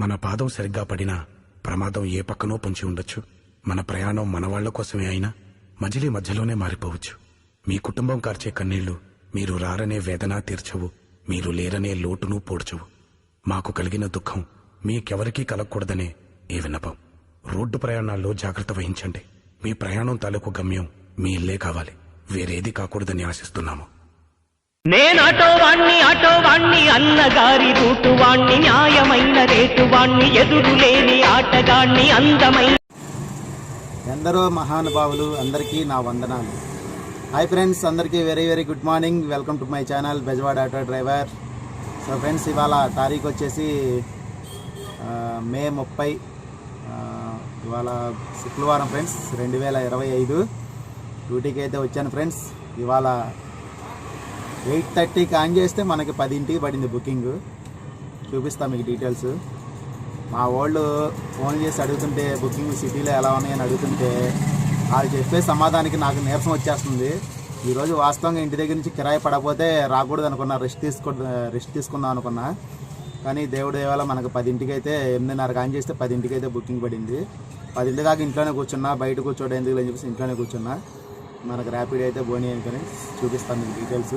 మన పాదం సరిగ్గా పడినా ప్రమాదం ఏ పక్కనో పొంచి ఉండొచ్చు. మన ప్రయాణం మనవాళ్ళ కోసమే అయినా మజిలీ మధ్యలోనే మారిపోవచ్చు. మీ కుటుంబం కార్చే కన్నీళ్ళు మీరు రారనే వేదన తీర్చవు. మీరు లేరనే లోటును పోడ్చవు. మాకు కలిగిన దుఃఖం మీకెవరికీ కలగకూడదనే ఈ విన్నపం. రోడ్డు ప్రయాణాల్లో జాగ్రత్త వహించండి. మీ ప్రయాణం తాలూకు గమ్యం మీ ఇల్లే కావాలి. వేరేది కాకూడదని ఆశిస్తున్నాము. నేనాటో వాణ్ణి ఆటో వాణ్ణి అన్నగారి రూటు వాణ్ణి న్యాయమైన రేటు వాణ్ణి ఆటగాణ్ణి అందమైన ఎందరో మహానుభావులు అందరికీ నా వందనాలు. హాయ్ ఫ్రెండ్స్ అందరికీ very very good morning welcome to my channel Bezawada auto driver so friends ఇవాళ తారీఖు వచ్చేసి మే ముప్పై ఇవాళ శుక్రవారం ఫ్రెండ్స్ రెండు వేల ఇరవై ఐదు. డ్యూటీకి అయితే వచ్చాను ఫ్రెండ్స్ ఇవాళ ఎయిట్ థర్టీకి ఆన్ చేస్తే మనకి పదింటికి పడింది బుకింగ్. చూపిస్తాం మీకు డీటెయిల్స్. మా వాళ్ళు ఫోన్ చేసి అడుగుతుంటే బుకింగ్ సిటీలో ఎలా ఉన్నాయని అడుగుతుంటే వాళ్ళు చెప్పే సమాధానానికి నాకు నీరసం వచ్చేస్తుంది. ఈరోజు వాస్తవంగా ఇంటి దగ్గర నుంచి కిరాయి పడకపోతే రాకూడదు అనుకున్నా రెస్ట్ తీసుకో రెస్ట్ తీసుకుందాం అనుకున్నా. కానీ దేవుడు దేవాల మనకు పదింటికి అయితే ఎనిమిదిన్నరకు ఆన్ చేస్తే పదింటికి అయితే బుకింగ్ పడింది. పదింటి దాకా ఇంట్లోనే కూర్చున్నా బయట కూర్చోవడం ఎందుకు అని చెప్పేసి ఇంట్లోనే కూర్చున్నా. మనకు ర్యాపిడ్ అయితే బోని అనుకొని చూపిస్తాను మీకు డీటెయిల్స్.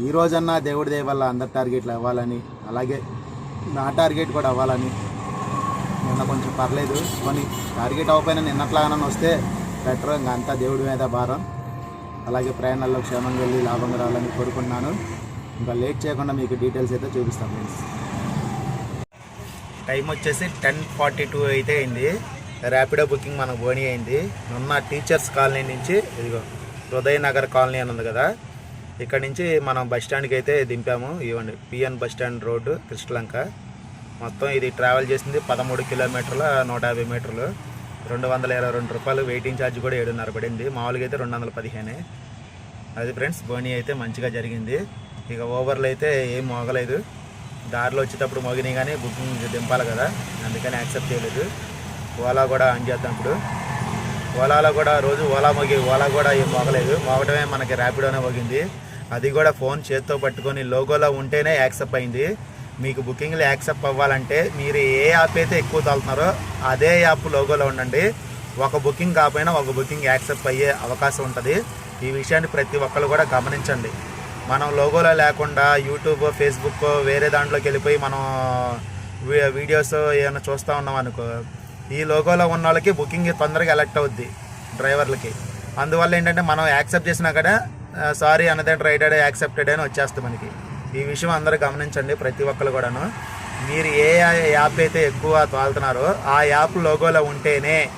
ఈ రోజన్నా దేవుడి దయ వల్ల అందరి టార్గెట్లు అవ్వాలని అలాగే నా టార్గెట్ కూడా అవ్వాలని. నిన్న కొంచెం పర్లేదు కొన్ని టార్గెట్ అవ్వకపోయినా నిన్నట్లాగానే వస్తే బెటర్. ఇంకా అంతా దేవుడి మీద భారం. అలాగే ప్రయాణాల్లో క్షేమంగా వెళ్ళి లాభంగా రావాలని కోరుకున్నాను ఇంకా లేట్ చేయకుండా మీకు డీటెయిల్స్ అయితే చూపిస్తాను ఫ్రెండ్స్. టైం వచ్చేసి టెన్ ఫార్టీ టూ అయితే అయింది. ర్యాపిడో బుకింగ్ మనకు బోని అయింది. ఉన్న టీచర్స్ కాలనీ నుంచి ఇదిగో హృదయనగర్ కాలనీ అని ఉంది కదా. ఇక్కడ నుంచి మనం బస్ స్టాండ్కి అయితే దింపాము. ఇవ్వండి PN bus stand road Krishnalanka మొత్తం ఇది ట్రావెల్ చేసింది పదమూడు కిలోమీటర్ల నూట యాభై మీటర్లు. రెండు వందల ఇరవై రెండు రూపాయలు వెయిటింగ్ ఛార్జ్ కూడా ఏడున్నర పడింది. మామూలుగా అయితే రెండు వందల పదిహేనే. అది ఫ్రెండ్స్ బోనీ అయితే మంచిగా జరిగింది. ఇక ఓవర్లు అయితే ఏం మోగలేదు. దారిలో వచ్చేటప్పుడు మోగినాయి కానీ బుకింగ్ దింపాలి కదా. అందుకని యాక్సెప్ట్ చేయలేదు. ఓలా కూడా ఆన్ చేద్దాం ఇప్పుడు. ఓలాలో కూడా రోజు ఓలా మోగి ఓలా కూడా ఏం మోగలేదు. మోగటమే మనకి ర్యాపిడోనే మోగింది. అది కూడా ఫోన్ చేత్తో పట్టుకొని లోగోలో ఉంటేనే యాక్సెప్ట్ అయింది. మీకు బుకింగ్లు యాక్సెప్ట్ అవ్వాలంటే మీరు ఏ యాప్ అయితే ఎక్కువ తోలుతున్నారో అదే యాప్ లోగోలో ఉండండి. ఒక బుకింగ్ కాకపోయినా ఒక బుకింగ్ యాక్సెప్ట్ అయ్యే అవకాశం ఉంటుంది. ఈ విషయాన్ని ప్రతి ఒక్కరు కూడా గమనించండి. మనం లోగోలో లేకుండా యూట్యూబ్ ఫేస్బుక్ వేరే దాంట్లోకి వెళ్ళిపోయి మనం వీ- వీడియోస్ ఏమైనా చూస్తూ ఉన్నాం అనుకో ఈ లోగోలో ఉన్న వాళ్ళకి బుకింగ్ తొందరగా ఎలక్ట్ అవుద్ది డ్రైవర్లకి. అందువల్ల ఏంటంటే మనం యాక్సెప్ట్ చేసినా కూడా సారీ అనదర్ రైడెడ్ యాక్సెప్టెడ్ అని వచ్చేస్తుంది మనకి. ఈ విషయం అందరూ గమనించండి ప్రతి ఒక్కరు కూడాను. మీరు ఏ యాప్ అయితే ఎక్కువ తోలుతున్నారో ఆ యాప్ లోగోలో ఉంటేనే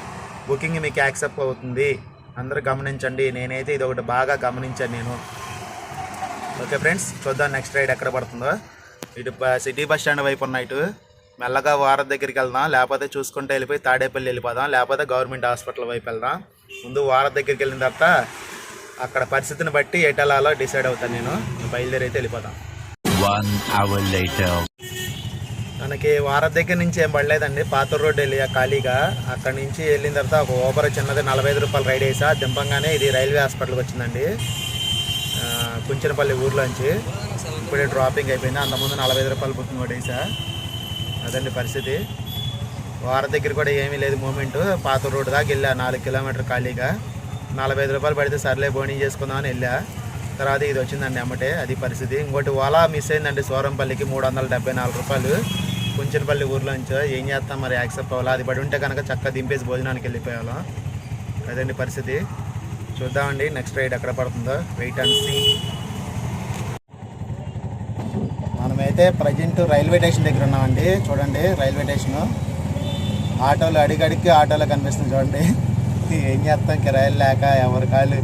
బుకింగ్ మీకు యాక్సెప్ట్ అవుతుంది. అందరూ గమనించండి. నేనైతే ఇది ఒకటి బాగా గమనించాను నేను. ఓకే ఫ్రెండ్స్ చూద్దాం నెక్స్ట్ రైడ్ ఎక్కడ పడుతుందో. ఇటు బ- సిటీ బస్ స్టాండ్ వైపు ఉన్న ఇటు. మెల్లగా వారధి దగ్గరికి వెళ్దాం లేకపోతే చూసుకుంటే వెళ్ళిపోయి తాడేపల్లి వెళ్ళిపోదాం లేకపోతే గవర్నమెంట్ హాస్పిటల్ వైపు వెళ్దాం. ముందు వారధి దగ్గరికి వెళ్ళిన తర్వాత అక్కడ పరిస్థితిని బట్టి ఎటు వెళ్ళాలో డిసైడ్ అవుతాను నేను. బయలుదేరి అయితే వెళ్ళిపోతాం. మనకి వారధి దగ్గర నుంచి ఏం పడలేదండి. పాత రోడ్డు వెళ్ళి ఖాళీగా అక్కడ నుంచి వెళ్ళిన తర్వాత ఒక ఓబర్ చిన్నది నలభై ఐదు రూపాయలు రైడ్ వేసా దింపంగానే ఇది రైల్వే హాస్పిటల్కి వచ్చిందండి. కుంచెనపల్లి ఊర్లోంచి. ఇప్పుడే డ్రాపింగ్ అయిపోయింది. అంతకుముందు నలభై ఐదు రూపాయలు బుకింగ్ కూడా వేసా అదండి పరిస్థితి. వార దగ్గర కూడా ఏమీ లేదు మూమెంట్. పాత రోడ్డు దాకా వెళ్ళా నాలుగు కిలోమీటర్ ఖాళీగా. నలభై ఐదు రూపాయలు పడితే సర్లే బోనీ చేసుకుందామని వెళ్ళా. తర్వాత ఇది వచ్చిందండి అమ్మటే అది పరిస్థితి. ఇంకోటి ఓలా మిస్ అయిందండి సోరంపల్లికి మూడు వందల డెబ్బై నాలుగు రూపాయలు. కుంచెనపల్లి ఊర్లోంచి ఏం చేస్తాం మరి యాక్సెప్ట్ అవ్వాలా? అది పడి ఉంటే కనుక చక్కగా దింపేసి భోజనానికి వెళ్ళిపోయాలో అదండి పరిస్థితి. చూద్దామండి నెక్స్ట్ రైడ్ ఎక్కడ పడుతుందో. Wait and see. మనమైతే ప్రజెంట్ రైల్వే స్టేషన్ దగ్గర ఉన్నామండి. చూడండి రైల్వే స్టేషన్. ఆటోలు అడిగడికి ఆటోలో కనిపిస్తుంది చూడండి. ఏం చేస్తాం? కిరాయిలు లేక ఎవరి కాళ్ళు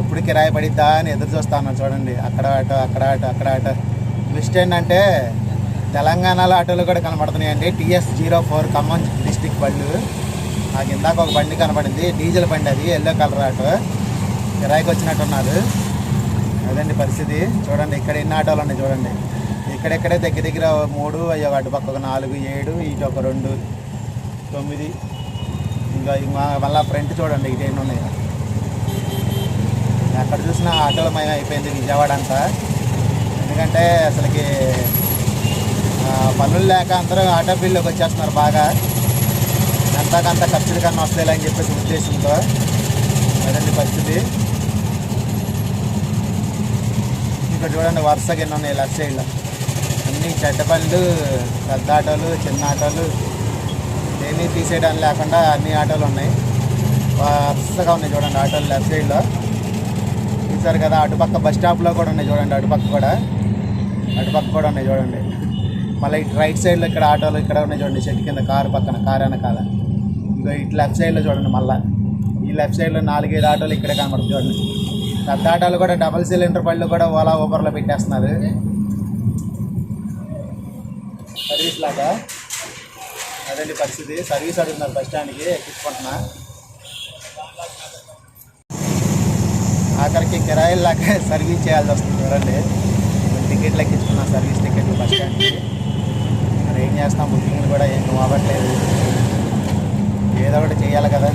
ఎప్పుడు కిరాయి పడిద్దా అని ఎదురు చూస్తాను చూడండి. అక్కడ ఆటో అక్కడ ఆటో అక్కడ ఆటో. ట్విస్ట్ ఏంటంటే తెలంగాణలో ఆటోలు కూడా కనబడుతున్నాయండి. TS zero four Khammam district బళ్ళు నాకు ఇందాక ఒక బండి కనబడింది. డీజిల్ బండి అది ఎల్లో కలర్ ఆటో. కిరాయికి వచ్చినట్టున్నారు. అదండి పరిస్థితి. చూడండి ఇక్కడ ఎన్ని ఆటోలు ఉన్నాయి చూడండి. ఇక్కడెక్కడే దగ్గర దగ్గర మూడు అయ్యో అటు పక్క ఒక నాలుగు ఏడు ఇటు ఒక రెండు తొమ్మిది. ఇంకా ఇంకా మళ్ళీ ఫ్రంట్ చూడండి ఇటు ఎన్ని ఉన్నాయి. ఎక్కడ చూసినా ఆటోల మయం అయిపోయింది విజయవాడ అంతా. ఎందుకంటే అసలుకి పనులు లేక అందరూ ఆటో ఫీల్డ్లోకి వచ్చేస్తున్నారు బాగా. ఎంతకంత ఖర్చులు కన్నా వస్తాయి అని చెప్పేసి ఉద్దేశంతో అదండి పరిస్థితి. ఇక్కడ చూడండి వరుసగా ఎన్ని ఉన్నాయి లెఫ్ట్ సైడ్లో అన్ని చెడ్డ బండ్లు పెద్ద ఆటోలు చిన్న ఆటోలు ఏమీ తీసేయడానికి లేకుండా అన్ని ఆటోలు ఉన్నాయి. వరుసగా ఉన్నాయి చూడండి ఆటోలు లెఫ్ట్ సైడ్లో. చూసారు కదా అటుపక్క బస్ స్టాప్లో కూడా ఉన్నాయి చూడండి అటుపక్క కూడా. అటుపక్క కూడా ఉన్నాయి చూడండి. మళ్ళీ ఇటు రైట్ సైడ్లో ఇక్కడ ఆటోలు ఇక్కడ ఉన్నాయి చూడండి చెట్టు కింద కారు పక్కన కారు వెనకాల. ఇంకా ఇటు లెఫ్ట్ సైడ్లో చూడండి మళ్ళీ. ఈ లెఫ్ట్ సైడ్లో నాలుగైదు ఆటోలు ఇక్కడే కనబడుతుంది చూడండి. పెద్ద ఆటోలు కూడా డబల్ సిలిండర్ పళ్ళు కూడా ఓలా ఊబర్లో పెట్టేస్తున్నారు. సర్వీస్ లాగా. అదండి పరిస్థితి? సర్వీస్ అడుగుతున్నారు బస్ స్టాండ్కి ఎక్కించుకుంటున్నా. ఆఖరికి కిరాయిలు లాగా సర్వీస్ చేయాల్సి వస్తుంది చూడండి. టికెట్లు ఎక్కించుకున్నా సర్వీస్ టికెట్లు బస్ స్టాండ్కి మరి ఏం చేస్తాం? బుకింగ్లు కూడా ఏం అవ్వట్లేదు. ఏదో ఒకటి చేయాలి కదా.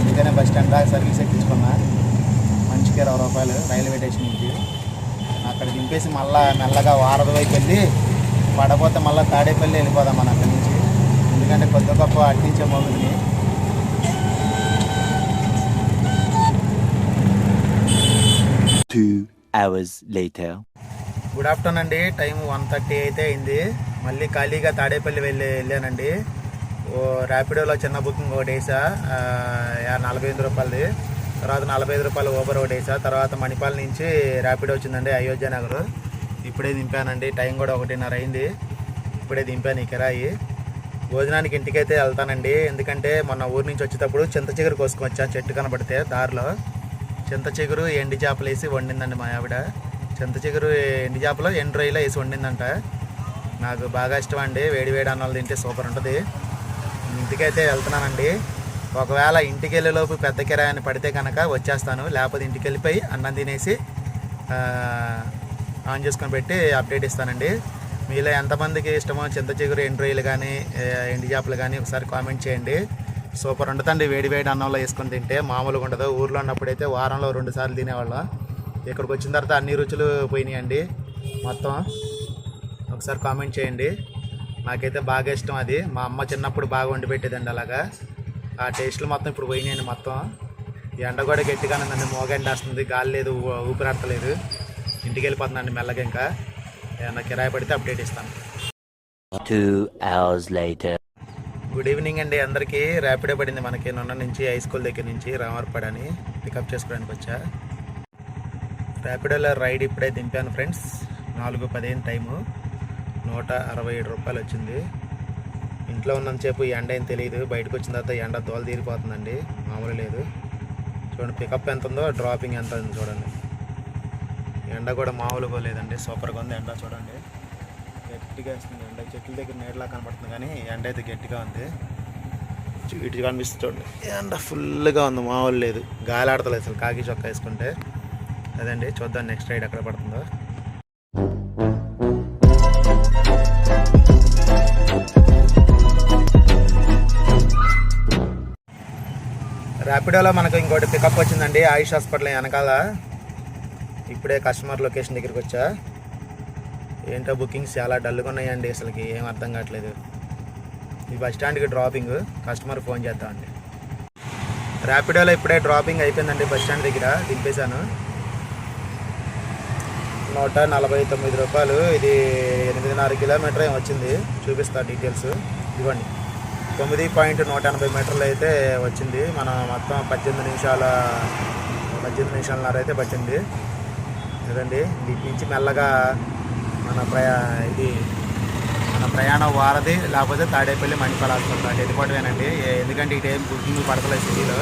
అందుకనే బస్ స్టాండ్ దాకా సర్వీస్ ఎక్కించుకున్నా. మంచికి ఇరవై రూపాయలు రైల్వే స్టేషన్ నుంచి. అక్కడ దింపేసి మళ్ళా మెల్లగా వారధి వైపు వెళ్ళి పడపోతే మళ్ళీ తాడేపల్లి వెళ్ళిపోదాం మన అక్కడి నుంచి. ఎందుకంటే కొద్ది గొప్ప అట్టించే మొగుడిని Two hours later. Good afternoon అండి. టైం వన్ థర్టీ అయితే అయింది. మళ్ళీ ఖాళీగా తాడేపల్లి వెళ్ళి వెళ్ళానండి. ఓ ర్యాపిడోలో చిన్న బుకింగ్ ఒకటి వేసా. నలభై ఎనిమిది రూపాయలది. తర్వాత నలభై ఐదు రూపాయలు ఓబర్ ఒకటి వేసా. తర్వాత మణిపాల్ నుంచి ర్యాపిడో వచ్చిందండి అయోధ్య నగర్. ఇప్పుడే దింపానండి. టైం కూడా ఒకటిన్నర అయింది. ఇప్పుడే దింపాను ఈ కిరాయి. భోజనానికి ఇంటికైతే వెళ్తానండి. ఎందుకంటే మొన్న ఊరి నుంచి వచ్చేటప్పుడు చింత చిగురు కోసుకొని వచ్చాను చెట్టు కనబడితే దారిలో. చింత చిగురు ఎండి చేపలు వేసి వండిందండి మా ఆవిడ. చింత చిగురు ఎండి చేపలు ఎండు రొయ్యలో వేసి వండిందంట. నాకు బాగా ఇష్టం అండి వేడి వేడి అన్నాలు తింటే సూపర్ ఉంటుంది. ఇంటికైతే వెళ్తున్నానండి. ఒకవేళ ఇంటికి వెళ్ళేలోపు పెద్ద కిరాయిని పడితే కనుక వచ్చేస్తాను. లేకపోతే ఇంటికి వెళ్ళిపోయి అన్నం తినేసి ఆన్ చేసుకొని పెట్టి అప్డేట్ ఇస్తానండి. మీలో ఎంతమందికి ఇష్టమో చింత చిగురు ఎండ్రోయిలు కానీ ఎండి చేపలు కానీ ఒకసారి కామెంట్ చేయండి. సూపర్ ఉంటుందండి వేడి వేడి అన్నంలో వేసుకొని తింటే మామూలుగా ఉండదు. ఊర్లో ఉన్నప్పుడైతే వారంలో రెండు సార్లు తినేవాళ్ళం. ఇక్కడికి వచ్చిన తర్వాత అన్ని రుచులు పోయినాయండి. మొత్తం ఒకసారి కామెంట్ చేయండి. నాకైతే బాగా ఇష్టం అది. మా అమ్మ చిన్నప్పుడు బాగా వండి పెట్టేదండి అలాగా. ఆ టేస్ట్లు మొత్తం ఇప్పుడు పోయినాయండి మొత్తం. ఎండ కూడా గట్టిగానే ఉందండి. మోగండి వస్తుంది. గాలి లేదు ఊపిరాడతలేదు ఇంటికి వెళ్ళిపోతుందండి మెల్లగా ఇంకా. ఏమన్నా కిరాయి పడితే అప్డేట్ ఇస్తాను. Two hours later. Good evening అండి అందరికీ. ర్యాపిడో పడింది మనకి. నొన్న నుంచి హై స్కూల్ దగ్గర నుంచి రామర్పాడు అని పికప్ చేసుకోవడానికి వచ్చా. ర్యాపిడోలో రైడ్ ఇప్పుడే దింపాను ఫ్రెండ్స్ నాలుగు పదిహేను టైము నూట అరవై ఏడు రూపాయలు వచ్చింది. ఇంట్లో ఉన్నంతసేపు ఎండ ఏం తెలియదు. బయటకు వచ్చిన తర్వాత ఎండ దోల తీరిపోతుందండి. మామూలు లేదు. చూడండి పికప్ ఎంత ఉందో డ్రాపింగ్ ఎంత ఉంది చూడండి. ఎండ కూడా మామూలుగా లేదండి సూపర్గా ఉంది ఎండ చూడండి. గట్టిగా వేస్తుంది ఎండ. చెట్ల దగ్గర నీడలా కనబడుతుంది కానీ ఎండ అయితే గట్టిగా ఉంది. ఇటు కనిపిస్తుంది చూడండి. ఎండ ఫుల్గా ఉంది మామూలు లేదు. గాలి ఆడతలేదు అసలు కాకి చొక్కా వేసుకుంటే. అదండి చూద్దాం నెక్స్ట్ రైడ్ ఎక్కడ పడుతుందో. ర్యాపిడోలో మనకు ఇంకోటి పికప్ వచ్చిందండి ఆయుష్ హాస్పిటల్ వెనకాల. ఇప్పుడే కస్టమర్ లొకేషన్ దగ్గరికి వచ్చా. ఏంటో బుకింగ్స్ చాలా డల్గా ఉన్నాయండి అసలుకి ఏం అర్థం కావట్లేదు. ఈ బస్ స్టాండ్కి డ్రాపింగ్ కస్టమర్ ఫోన్ చేద్దామండి ర్యాపిడోలో ఇప్పుడే డ్రాపింగ్ అయిపోయిందండి బస్ స్టాండ్ దగ్గర దింపేశాను. నూట నలభై తొమ్మిది రూపాయలు ఇది ఎనిమిదిన్నర కిలోమీటర్ ఏం వచ్చింది. చూపిస్తా డీటెయిల్స్ ఇవ్వండి తొమ్మిది పాయింట్ నూట ఎనభై మీటర్లు అయితే వచ్చింది. మనం మొత్తం పద్దెనిమిది నిమిషాల పద్దెనిమిది నిమిషాలన్నర అయితే పట్టింది. ఇదండి ఇటు నుంచి మెల్లగా మన ప్రయా ఇది మన ప్రయాణం వారది లేకపోతే తాడేపల్లి మణిపాల హాస్పిటల్ అటు వెళ్ళిపోవటమేనండి. ఎందుకంటే ఇటు ఏం బుకింగ్ పడతలేదు సిటీలో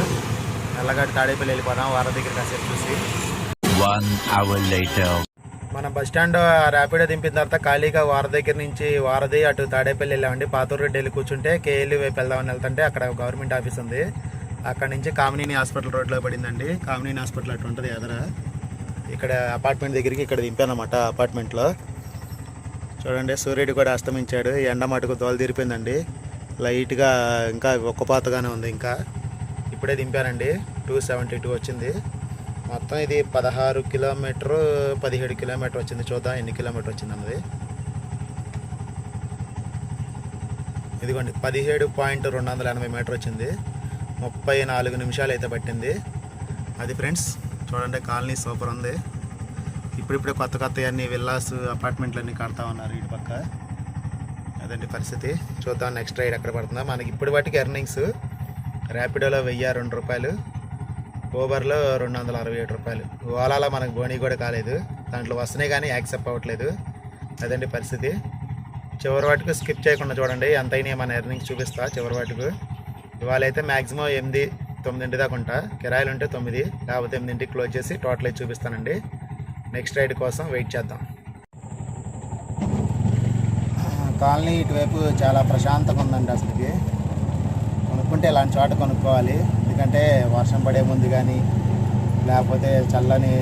మెల్లగా తాడేపల్లి వెళ్ళిపోదాం వారధి దగ్గర కాసేపు చూసి. మన బస్ స్టాండ్ ర్యాపిడో దింపిన తర్వాత ఖాళీగా వార దగ్గర నుంచి వారధి అటు తాడేపల్లి వెళ్ళామండి. పాతూరు రెడ్డి వెళ్ళి కూర్చుంటే కేఎల్లి వైపు వెళ్దామని వెళ్తుంటే అక్కడ గవర్నమెంట్ ఆఫీస్ ఉంది. అక్కడ నుంచి కామినేని హాస్పిటల్ రోడ్లో పడిందండి. కామినేని హాస్పిటల్ అటు ఉంటుంది ఎదర. ఇక్కడ అపార్ట్మెంట్ దగ్గరికి ఇక్కడ దింపానమాట అపార్ట్మెంట్లో చూడండి సూర్యుడు కూడా అస్తమించాడు. ఎండ మటుకు దోల తీరిపోయిందండి. లైట్గా ఇంకా ఒక్కపాతగానే ఉంది ఇంకా. ఇప్పుడే దింపానండి. టూ సెవెంటీ టూ వచ్చింది. మొత్తం ఇది పదహారు కిలోమీటరు పదిహేడు కిలోమీటర్ వచ్చింది. చూద్దాం ఎన్ని కిలోమీటర్ వచ్చింది అన్నది. ఇదిగోండి పదిహేడు పాయింట్ రెండు వందల ఎనభై మీటర్ వచ్చింది. ముప్పై నాలుగు నిమిషాలు అయితే పట్టింది. అది ఫ్రెండ్స్ చూడండి కాలనీ సూపర్ ఉంది. ఇప్పుడిప్పుడే కొత్త కొత్త అన్ని విల్లాస్ అపార్ట్మెంట్లు అన్నీ కడతా ఉన్నారు ఇటు పక్క. అదండి పరిస్థితి. చూద్దాం నెక్స్ట్ రైడ్ ఎక్కడ పడుతుందో. మనకి ఇప్పటి వాటికి ఎర్నింగ్స్ ర్యాపిడోలో వెయ్యి రెండు రూపాయలు ఓబర్లో రెండు వందల అరవై ఏడు రూపాయలు. ఓలాలో మనకు బోనీ కూడా కాలేదు. దాంట్లో వస్తున్నాయి కానీ యాక్సెప్ట్ అవ్వట్లేదు. అదండి పరిస్థితి. చివరి వాటికి స్కిప్ చేయకుండా చూడండి. ఎంత అయినాయి మన ఎర్నింగ్స్ చూపిస్తా చివరి వాటికి. ఇవాళ అయితే మ్యాక్సిమం ఎనిమిది తొమ్మిదింటి దాకా ఉంటా. కిరాయిలు ఉంటే తొమ్మిది లేకపోతే ఎనిమిదింటికి క్లోజ్ చేసి టోటల్ అయితే చూపిస్తానండి. నెక్స్ట్ రైడ్ కోసం వెయిట్ చేద్దాం. కాలనీ ఇటువైపు చాలా ప్రశాంతంగా ఉందండి అసలుకి. కొనుక్కుంటే ఇలాంటి చోట కొనుక్కోవాలి. ఎందుకంటే వర్షం పడే ముందు కానీ లేకపోతే చల్లని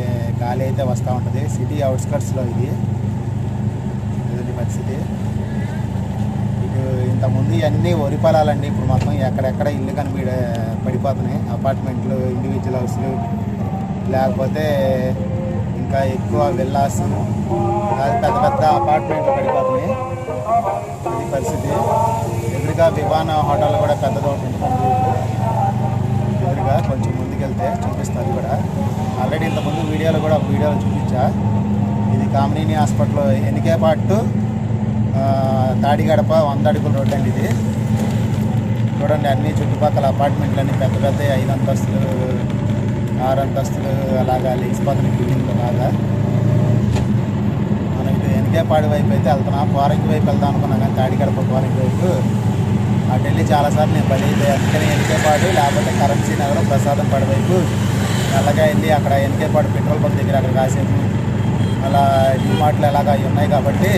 గాలి అయితే వస్తూ ఉంటుంది. సిటీ అవుట్స్కట్స్లో ఇది. ఇదండి పరిస్థితి? ఇంతకుముందు ఇవన్నీ వరి పొలాలండి. ఇప్పుడు మొత్తం ఎక్కడెక్కడ ఇల్లు కనిపి పడిపోతున్నాయి. అపార్ట్మెంట్లు ఇండివిజువల్ హౌస్లు లేకపోతే ఇంకా ఎక్కువ విల్లాస్ పెద్ద పెద్ద అపార్ట్మెంట్లు పడిపోతున్నాయి. ఇది పరిస్థితి. ఎదురుగా విమాన హోటల్ కూడా పెద్దది ఒకటి ఎదురుగా కొంచెం ముందుకెళ్తే చూపిస్తారు కూడా. ఆల్రెడీ ఇంతకుముందు వీడియోలో కూడా వీడియోలో చూపించా. ఇది కామినేని హాస్పిటల్ ఎన్నికే పాటు తాడిగడప వంద అడుగుల రోడ్ అండి ఇది. చూడండి అన్ని చుట్టుపక్కల అపార్ట్మెంట్లు అన్ని పెద్ద పెద్ద ఐదు అంతస్తులు ఆరు అంతస్తులు అలాగా లేచిపోతున్నాయి బిల్డింగ్లు అలాగా మనం ఇటు ఎనికేపాడు వైపు అయితే వెళ్తున్నాం. కోరంకి వైపు వెళ్దాం అనుకున్నాం కానీ తాడిగడప కోరంకి వైపు. అటు వెళ్ళి చాలాసార్లు నేను బలి అందుకని వెనకేపాడు లేకపోతే కరెన్సీ నగరం ప్రసాదం పడి వైపు. అలాగే వెళ్ళి అక్కడ వెనకేపాడు పెట్రోల్ బంక్ దగ్గర అక్కడ కాసేపు అలా డిమార్ట్లు ఎలాగా అవి ఉన్నాయి కాబట్టి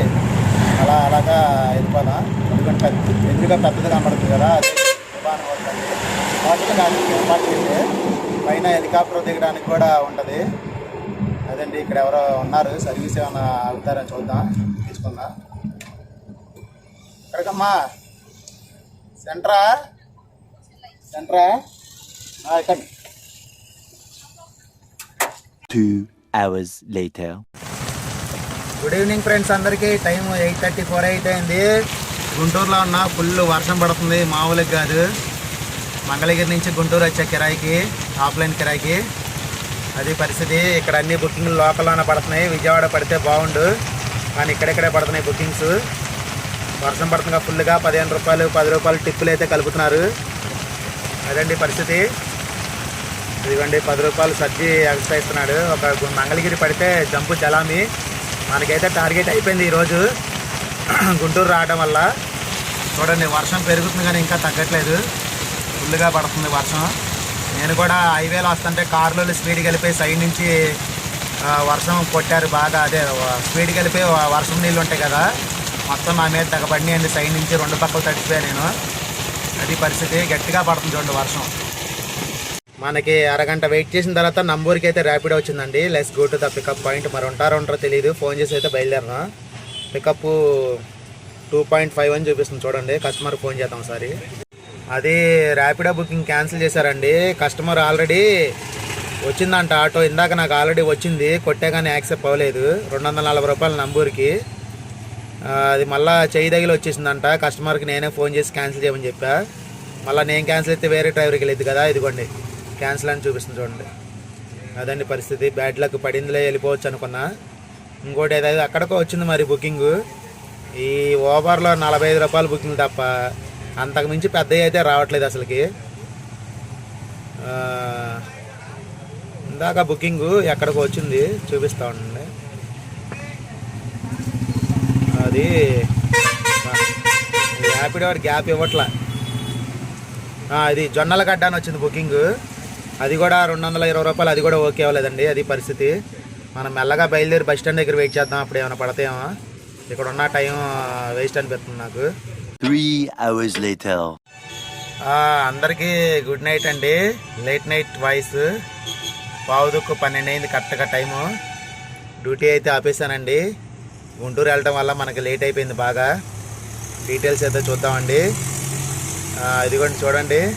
అలా అలాగా వెళ్ళిపోదాం ఎందుకంటే పెద్ద ఎదురుగా పెద్దది కనబడుతుంది కదా అది విమానం వాటికి దానికి పైన హెలికాప్టర్ దిగడానికి కూడా ఉంటుంది. అదండి ఇక్కడ ఎవరో ఉన్నారు. సర్వీస్ ఏమైనా అవుతారని చూద్దాం. తీసుకుందా. ఇక్కడికమ్మా సెంట్రా? సెంట్రా? ఇక్కడ Two hours later. Good evening friends అందరికీ time eight thirty four eight అయింది గుంటూరులో ఉన్న ఫుల్ వర్షం పడుతుంది. మామూలుగా కాదు. మంగళగిరి నుంచి గుంటూరు వచ్చే కిరాయికి ఆఫ్లైన్ కిరాయికి. అది పరిస్థితి. ఇక్కడ అన్ని బుకింగ్లు లోకల్లోనే పడుతున్నాయి. విజయవాడ పడితే బాగుండు. కానీ ఇక్కడెక్కడే పడుతున్నాయి బుకింగ్స్ వర్షం పడుతుందిగా ఫుల్గా పదిహేను రూపాయలు పది రూపాయలు టిప్పులు అయితే కలుపుతున్నారు. అదండి పరిస్థితి. ఇదిగోండి పది రూపాయలు సర్జీ ఎక్స్ట్రా ఇస్తున్నాడు. ఒక మంగళగిరి పడితే జంపు చలామి మనకైతే టార్గెట్ అయిపోయింది ఈరోజు. గుంటూరు రావడం వల్ల చూడండి వర్షం పెరుగుతుంది కానీ ఇంకా తగ్గట్లేదు. ఫుల్గా పడుతుంది వర్షం. నేను కూడా హైవేలో వస్తుంటే కార్లో స్పీడ్ కలిపి సైడ్ నుంచి వర్షం కొట్టారు బాగా. అదే స్పీడ్ కలిపి వర్షం నీళ్ళు ఉంటాయి కదా మొత్తం నా మీద తెగబడినాయండి సైడ్ నుంచి రెండు పక్కలు తడిచిపోయాను నేను. అది పరిస్థితి గట్టిగా పడుతుంది చూడండి వర్షం. మనకి అరగంట వెయిట్ చేసిన తర్వాత నంబూర్కి అయితే ర్యాపిడ్ వచ్చిందండి. Let's go to the pickup point మరి ఉంటారో ఉంటారో తెలియదు ఫోన్ చేసి అయితే బయలుదేరినా? పికప్ టూ పాయింట్ ఫైవ్ అని చూపిస్తుంది చూడండి. కస్టమర్ ఫోన్ చేద్దాం ఒకసారి. అది ర్యాపిడో బుకింగ్ క్యాన్సిల్ చేశారండి. కస్టమర్ ఆల్రెడీ వచ్చిందంట ఆటో. ఇందాక నాకు ఆల్రెడీ వచ్చింది. కొట్టే కానీ యాక్సెప్ట్ అవ్వలేదు. రెండు వందల నలభై రూపాయలు నంబూర్కి. అది మళ్ళీ చేయి దగ్గర వచ్చేసిందంట. కస్టమర్కి నేనే ఫోన్ చేసి క్యాన్సిల్ చేయమని చెప్పా. మళ్ళీ నేను క్యాన్సిల్ అయితే వేరే డ్రైవర్కి వెళ్ళేది కదా ఇదిగోండి. క్యాన్సిల్ అని చూపిస్తుంది చూడండి. అదండి పరిస్థితి. బ్యాడ్ లక్ పడిందిలే వెళ్ళిపోవచ్చు అనుకున్నా. ఇంకోటి ఏదైతే అక్కడికో వచ్చింది మరి బుకింగ్ ఈ ఓవర్లో నలభై ఐదు రూపాయలు బుకింగ్ తప్ప అంతకుమించి పెద్దవి అయితే రావట్లేదు అసలుకి. ఇందాక బుకింగ్ ఎక్కడికో వచ్చింది. చూపిస్తా ఉండండి. అది ర్యాపిడ్ గ్యాప్ ఇవ్వట్లా. అది జొన్నల గడ్డ అని వచ్చింది బుకింగ్ అది కూడా రెండు వందల ఇరవై రూపాయలు అది కూడా ఓకే అవ్వలేదండి అది పరిస్థితి. మనం మెల్లగా బయలుదేరి బస్ స్టాండ్ దగ్గర వెయిట్ చేద్దాం అప్పుడు ఏమైనా పడతాయేమో. ఇక్కడ ఉన్న టైం వేస్ట్ అనిపిస్తుంది నాకు. Three hours later. ఆ, అందరికీ గుడ్ నైట్ అండి. Late night voice. పావుదుక్కు పన్నెండు అయింది కరెక్ట్గా టైము. డ్యూటీ అయితే ఆపేసానండి గుంటూరు వెళ్ళటం వల్ల మనకి లేట్ అయిపోయింది బాగా. డీటెయిల్స్ అయితే చూద్దామండి. ఇదిగోండి చూడండి.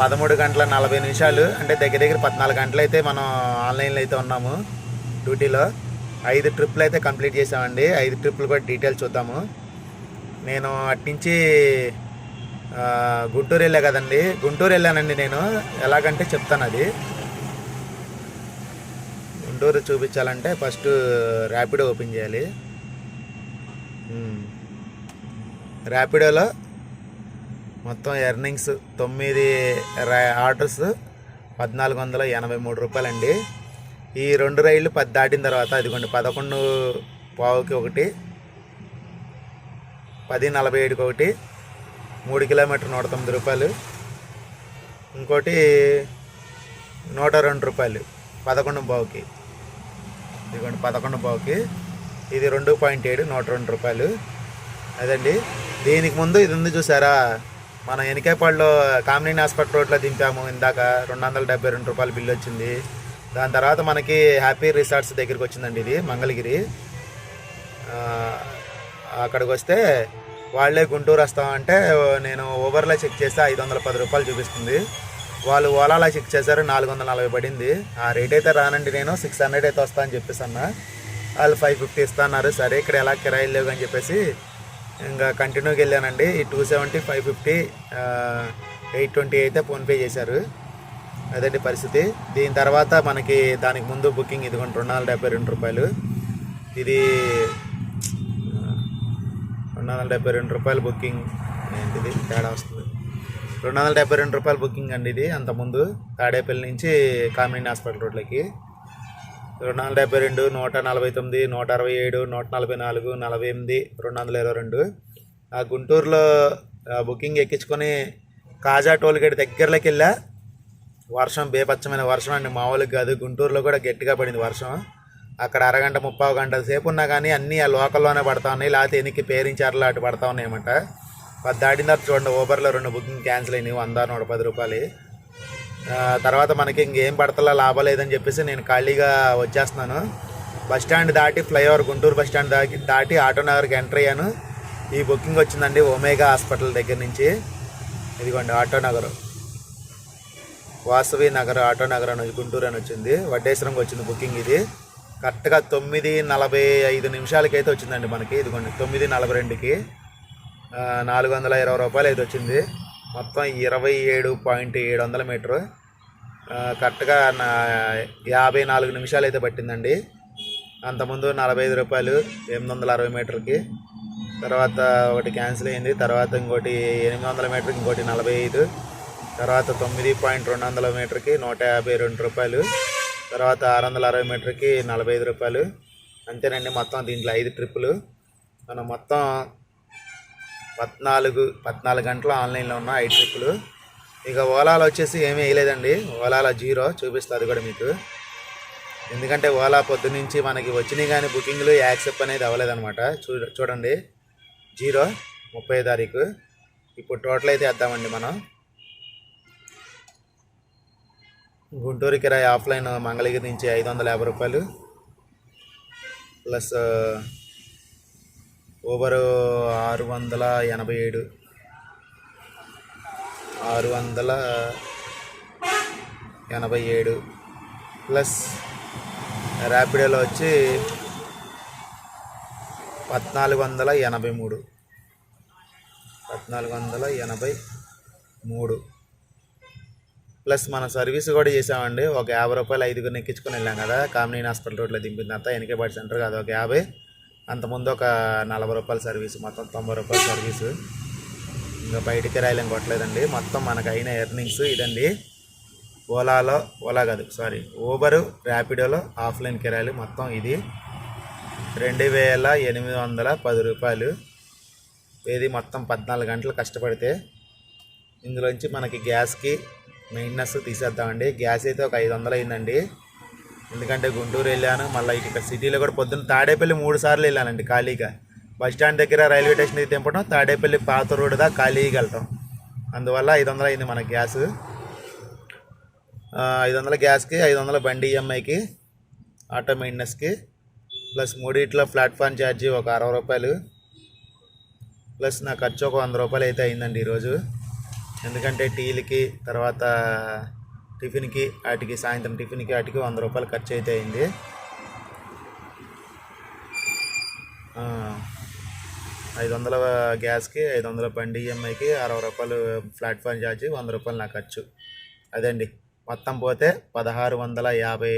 పదమూడు గంటల నలభై నిమిషాలు అంటే దగ్గర దగ్గర పద్నాలుగు గంటలు అయితే మనం ఆన్లైన్లో అయితే ఉన్నాము డ్యూటీలో. ఐదు ట్రిప్పులు అయితే కంప్లీట్ చేసామండి. ఐదు ట్రిప్పులు కూడా డీటెయిల్స్ చూద్దాము. నేను అట్నుంచి గుంటూరు వెళ్ళా కదండి. గుంటూరు వెళ్ళానండి నేను. ఎలాగంటే చెప్తాను అది. గుంటూరు చూపించాలంటే ఫస్ట్ ర్యాపిడో ఓపెన్ చేయాలి. ర్యాపిడోలో మొత్తం ఎర్నింగ్స్ తొమ్మిది ఆర్డర్స్ పద్నాలుగు వందల ఎనభై మూడు రూపాయలండి. ఈ రెండు రైళ్ళు పది దాటిన తర్వాత అదిగోండి పదకొండు పావుకి ఒకటి పది నలభై ఏడుకి ఒకటి మూడు కిలోమీటర్ నూట తొమ్మిది రూపాయలు. ఇంకోటి నూట రెండు రూపాయలు పదకొండు బావుకి ఇదిగోండి పదకొండు బావుకి ఇది రెండు పాయింట్ ఏడు నూట రెండు రూపాయలు. అదండి దీనికి ముందు ఇది ఉంది చూసారా? మనం ఎనికేపాడులో కామినేని హాస్పిటల్ రోడ్లో దింపాము. ఇందాక రెండు వందల డెబ్బై రెండు రూపాయలు బిల్లు వచ్చింది. దాని తర్వాత మనకి హ్యాపీ రిసార్ట్స్ దగ్గరికి వచ్చిందండి ఇది మంగళగిరి. అక్కడికి వస్తే వాళ్ళే గుంటూరు వస్తామంటే నేను ఓవర్లో చెక్ చేస్తే ఐదు వందల పది రూపాయలు చూపిస్తుంది. వాళ్ళు ఓలాలో చెక్ చేశారు నాలుగు వందల నలభై పడింది. ఆ రేట్ అయితే రానండి నేను సిక్స్ హండ్రెడ్ అయితే వస్తా అని చెప్పేసి అన్న. వాళ్ళు ఫైవ్ ఫిఫ్టీ ఇస్తా అన్నారు. సరే ఇక్కడ ఎలా కిరాయిలు లేవు అని చెప్పేసి ఇంకా కంటిన్యూకి వెళ్ళానండి. ఈ two seventy five fifty eight twenty అయితే ఫోన్పే చేశారు. అదండి పరిస్థితి. దీని తర్వాత మనకి దానికి ముందు బుకింగ్ ఇదిగోండి రెండు వందల డెబ్బై రెండు రూపాయలు. ఇది రెండు వందల డెబ్బై రెండు రూపాయలు బుకింగ్. ఏంటిది? తేడా వస్తుంది. రెండు వందల డెబ్బై రెండు రూపాయలు బుకింగ్ అండి ఇది అంతకుముందు. తాడేపల్లి నుంచి కామినీ హాస్పిటల్ రోడ్లకి. రెండు వందల డెబ్బై రెండు నూట నలభై తొమ్మిది నూట అరవై ఏడు నూట నలభై నాలుగు నలభై ఎనిమిది రెండు వందల ఇరవై రెండు. ఆ గుంటూరులో బుకింగ్ ఎక్కించుకొని కాజా టోల్గేట్ దగ్గరలోకి వెళ్ళా వర్షం బేపచ్చమైన వర్షం అండి మామూలుగా కాదు. గుంటూరులో కూడా గట్టిగా పడింది వర్షం. అక్కడ అరగంట ముప్పై గంట సేపు ఉన్నా కానీ అన్నీ ఆ లోకల్లోనే పడతా ఉన్నాయి. లేకపోతే ఎనికి పేరించారులో అటు పడతా ఉన్నాయన్నమాట. అది దాటిన తర్వాత చూడండి ఊబర్లో రెండు బుకింగ్ క్యాన్సిల్ అయినాయి వంద నూట పది రూపాయలు. తర్వాత మనకి ఇంకేం పడతలా లాభం లేదని చెప్పేసి నేను ఖాళీగా వచ్చేస్తున్నాను. బస్ స్టాండ్ దాటి ఫ్లైఓవర్ గుంటూరు బస్ స్టాండ్ దాటి దాటి ఆటో నగర్కి ఎంటర్ అయ్యాను. ఈ బుకింగ్ వచ్చిందండి ఒమేగా హాస్పిటల్ దగ్గర నుంచి. ఇదిగోండి ఆటో నగర్ వాసవి నగర్ ఆటో నగర్ అని గుంటూరు అని వచ్చింది. వడ్డేశ్వరంకి వచ్చింది బుకింగ్ ఇది. కరెక్ట్గా తొమ్మిది నలభై ఐదు నిమిషాలకి అయితే వచ్చిందండి మనకి. ఇదిగోండి తొమ్మిది నలభై రెండుకి నాలుగు వందల ఇరవై రూపాయలు అయితే వచ్చింది. మొత్తం ఇరవై ఏడు పాయింట్ ఏడు వందల మీటరు. కరెక్ట్గా నా యాభై నాలుగు నిమిషాలు అయితే పట్టిందండి. అంతకుముందు నలభై ఐదు రూపాయలు ఎనిమిది వందల అరవై మీటర్కి తర్వాత ఒకటి క్యాన్సిల్ అయింది తర్వాత ఇంకోటి ఎనిమిది వందల మీటర్కి ఇంకోటి నలభై ఐదు తర్వాత తొమ్మిది పాయింట్ రెండు వందల మీటర్కి నూట యాభై రెండు రూపాయలు తర్వాత ఆరు వందల అరవై మీటర్కి నలభై ఐదు రూపాయలు. అంతేనండి మొత్తం దీంట్లో ఐదు ట్రిప్పులు. మనం మొత్తం పద్నాలుగు పద్నాలుగు గంటలు ఆన్లైన్లో ఉన్న ఐదు ట్రిప్పులు. ఇక ఓలాలో వచ్చేసి ఏమీ వేయలేదండి. ఓలాలో జీరో చూపిస్తుంది కూడా మీకు. ఎందుకంటే ఓలా పొద్దునుంచి మనకి వచ్చినాయి కానీ బుకింగ్లు యాక్సెప్ట్ అనేది అవ్వలేదన్నమాట. చూ చూడండి. జీరో ముప్పై తారీఖు. ఇప్పుడు టోటల్ అయితే వేద్దామండి మనం. గుంటూరు కిరాయి ఆఫ్లైన్ మంగళగిరి నుంచి ఐదు వందల యాభై రూపాయలు. ప్లస్ ఓవర్ ఆరు వందల ఎనభై ఏడు. ఆరు వందల ఎనభై ఏడు. ప్లస్ ర్యాపిడోలో వచ్చి పద్నాలుగు వందల ఎనభై మూడు. పద్నాలుగు వందల ఎనభై మూడు. ప్లస్ మన సర్వీస్ కూడా చేసామండి. ఒక యాభై రూపాయలు ఐదుగురిని ఎక్కించుకొని వెళ్ళాం కదా. కామినీ హాస్పిటల్ రోడ్లో దింపింది అంతా. ఎనికేపాటి సెంటర్ కాదు. ఒక యాభై అంతకుముందు ఒక నలభై రూపాయల సర్వీస్ మొత్తం తొంభై రూపాయల సర్వీసు. ఇంకా బయటికి రాయలేం కొట్టలేదండి. మొత్తం మనకు అయిన ఎర్నింగ్స్ ఇదండి. ఓలాలో ఓలా కాదు సారీ ఊబరు ర్యాపిడోలో ఆఫ్లైన్ కిరాయిలు మొత్తం ఇది. రెండు వేల ఎనిమిది వందల పది రూపాయలు. ఇది మొత్తం పద్నాలుగు గంటలు కష్టపడితే ఇందులోంచి మనకి గ్యాస్కి మెయింటెనెన్స్ తీసేద్దామండి. గ్యాస్ అయితే ఒక ఐదు వందలు అయిందండి. ఎందుకంటే గుంటూరు వెళ్ళాను మళ్ళీ ఇక్కడ సిటీలో కూడా పొద్దున్న తాడేపల్లి మూడు సార్లు వెళ్ళానండి ఖాళీగా. బస్ స్టాండ్ దగ్గర రైల్వే స్టేషన్ దగ్గర దింపడం తాడేపల్లి పాత రోడ్డు దా ఖాళీగా వెళ్తాం. అందువల్ల ఐదు వందలు అయింది మన గ్యాస్. ఐదు వందల గ్యాస్కి ఐదు వందల బండి ఈఎంఐకి ఆటో మెయింటెనెన్స్కి ప్లస్ మూడిట్లో ప్లాట్ఫామ్ ఛార్జీ ఒక అరవై రూపాయలు. ప్లస్ నా ఖర్చు ఒక వంద రూపాయలు అయితే అయిందండి ఈరోజు. ఎందుకంటే టీలకి తర్వాత టిఫిన్కి వాటికి సాయంత్రం టిఫిన్కి వాటికి వంద రూపాయలు ఖర్చు అయితే అయింది. ఐదు వందల గ్యాస్కి ఐదు వందల బండి ఈఎంఐకి అరవై రూపాయలు ప్లాట్ఫామ్ ఛార్జ్ వంద రూపాయలు నా ఖర్చు. అదండి. మొత్తం పోతే పదహారు వందల యాభై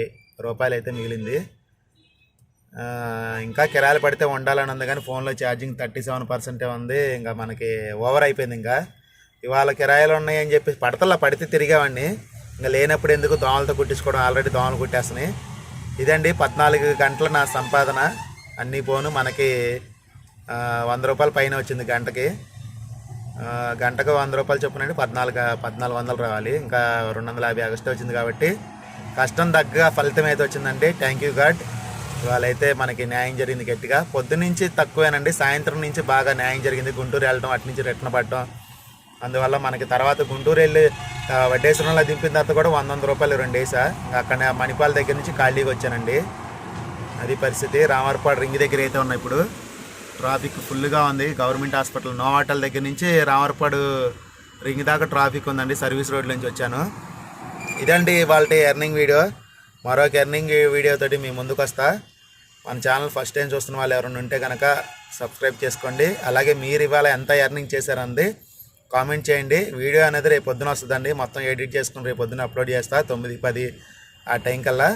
రూపాయలు అయితే మిగిలింది ఇంకా కిరాయిలు పడితే ఉండాలని ఉంది కానీ ఫోన్లో ఛార్జింగ్ థర్టీ సెవెన్ పర్సెంటే ఉంది. ఇంకా మనకి ఓవర్ అయిపోయింది ఇంకా. ఇవాళ కిరాయిలు ఉన్నాయని చెప్పి పడతల్లా పడితే తిరిగేవాడిని. ఇంకా లేనప్పుడు ఎందుకు దోమలతో కుట్టించుకోవడం? ఆల్రెడీ దోమలు కుట్టేస్తున్నాయి. ఇదండి పద్నాలుగు గంటల నా సంపాదన. అన్నీ పోను మనకి వంద రూపాయల పైన వచ్చింది గంటకి. గంటకు వంద రూపాయలు చొప్పున అండి పద్నాలుగు పద్నాలుగు వందలు రావాలి. ఇంకా రెండు వందల యాభై ఆగస్టు వచ్చింది కాబట్టి కష్టం తగ్గ ఫలితం అయితే వచ్చిందండి థ్యాంక్ యూ గాడ్ వాళ్ళైతే మనకి న్యాయం జరిగింది గట్టిగా. పొద్దున్నుంచి తక్కువేనండి సాయంత్రం నుంచి బాగా న్యాయం జరిగింది. గుంటూరు వెళ్ళడం అటు నుంచి రిటర్న్ పడటం అందువల్ల మనకి తర్వాత గుంటూరు వెళ్ళి వడ్డేశ్వరంలో దింపిన తర్వాత కూడా వంద వంద రూపాయలు రెండు వేసా. అక్కడ మణిపాల దగ్గర నుంచి ఖాళీగా వచ్చానండి. అది పరిస్థితి. రామారపాడు రింగ్ దగ్గర అయితే ఉన్నాయి ఇప్పుడు. ట్రాఫిక్ ఫుల్గా ఉంది. గవర్నమెంట్ హాస్పిటల్ నో హోటల్ దగ్గర నుంచి రామారపాడు రింగ్ దాకా ట్రాఫిక్ ఉందండి. సర్వీస్ రోడ్ నుంచి వచ్చాను. ఇదండి వాళ్ళ ఎర్నింగ్ వీడియో. మరొక ఎర్నింగ్ వీడియోతోటి మీ ముందుకు వస్తా. మన ఛానల్ ఫస్ట్ టైం చూస్తున్న వాళ్ళు ఎవరైనా ఉంటే కనుక సబ్స్క్రైబ్ చేసుకోండి. అలాగే మీరు ఇవాళ ఎంత ఎర్నింగ్ చేశారంది కామెంట్ చేయండి. వీడియో అనేది రేపు పొద్దున వస్తుందండి. మొత్తం ఎడిట్ చేసుకుని రేపు పొద్దున అప్లోడ్ చేస్తా. తొమ్మిది పది ఆ టైం కల్లా.